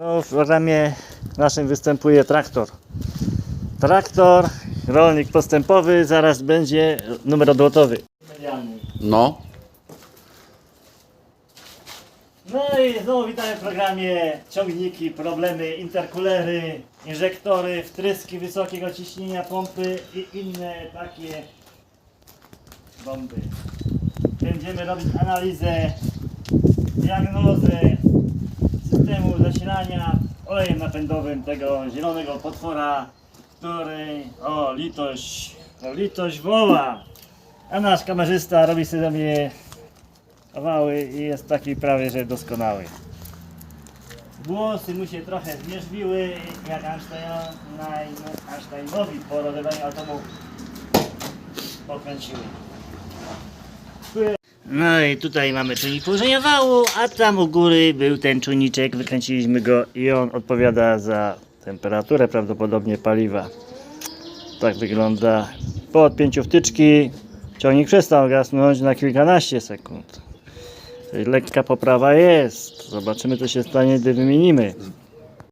No, w programie naszym występuje traktor. Traktor, rolnik postępowy, zaraz będzie numer odlotowy. No, No i znowu witamy w programie ciągniki, problemy, interkulery, inżektory, wtryski wysokiego ciśnienia, pompy i inne takie bomby. Będziemy robić analizę, diagnozę olejem napędowym tego zielonego potwora, który, o litość, o litość woła. A nasz kamerzysta robi sobie kawały i jest taki prawie, że doskonały. Włosy mu się trochę zmierzwiły, jak Einstein- Einsteinowi po rozdawaniu atomu pokręciły. No i tutaj mamy czujnik położenia wału, a tam u góry był ten czujniczek, wykręciliśmy go i on odpowiada za temperaturę prawdopodobnie paliwa. Tak wygląda. Po odpięciu wtyczki ciągnik przestał gasnąć na kilkanaście sekund. Lekka poprawa jest. Zobaczymy co się stanie, gdy wymienimy.